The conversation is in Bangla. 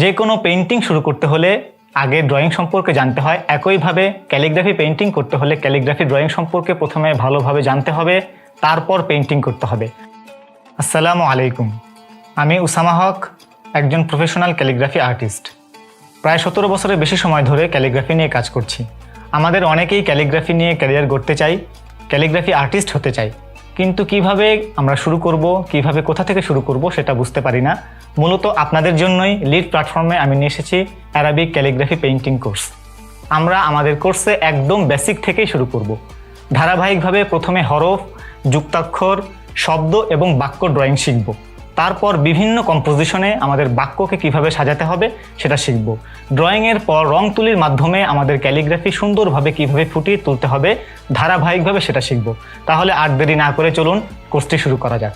যে কোনো পেন্টিং শুরু করতে হলে আগে ড্রয়িং সম্পর্কে জানতে হয়। একইভাবে ক্যালিগ্রাফি পেন্টিং করতে হলে ক্যালিগ্রাফি ড্রয়িং সম্পর্কে প্রথমে ভালোভাবে জানতে হবে, তারপর পেন্টিং করতে হবে। আসসালামু আলাইকুম। আমি উসামা হক, একজন প্রফেশনাল ক্যালিগ্রাফি আর্টিস্ট প্রায় সতেরো বছরের বেশি সময় ধরে ক্যালিগ্রাফি নিয়ে কাজ করছি। আমাদের অনেকেই ক্যালিগ্রাফি নিয়ে ক্যারিয়ার গড়তে চাই ক্যালিগ্রাফি আর্টিস্ট হতে চাই। কিন্তু কীভাবে আমরা শুরু করব, কীভাবে কোথা থেকে শুরু করব সেটা বুঝতে পারি না। মূলত আপনাদের জন্যই লিড প্ল্যাটফর্মে আমি নিয়ে এসেছি অ্যারাবিক ক্যালিগ্রাফি পেইন্টিং কোর্স আমরা আমাদের কোর্সে একদম বেসিক থেকেই শুরু করব। ধারাবাহিকভাবে প্রথমে হরফ, যুক্তাক্ষর, শব্দ এবং বাক্য ড্রয়িং শিখব। তারপর বিভিন্ন কম্পোজিশনে আমাদের বাক্যকে কীভাবে সাজাতে হবে সেটা শিখব। ড্রয়িংয়ের পর রং তুলির মাধ্যমে আমাদের ক্যালিগ্রাফি সুন্দরভাবে কীভাবে ফুটিয়ে তুলতে হবে, ধারাবাহিকভাবে সেটা শিখব। তাহলে আর দেরি না করে চলুন কোর্সটি শুরু করা যাক।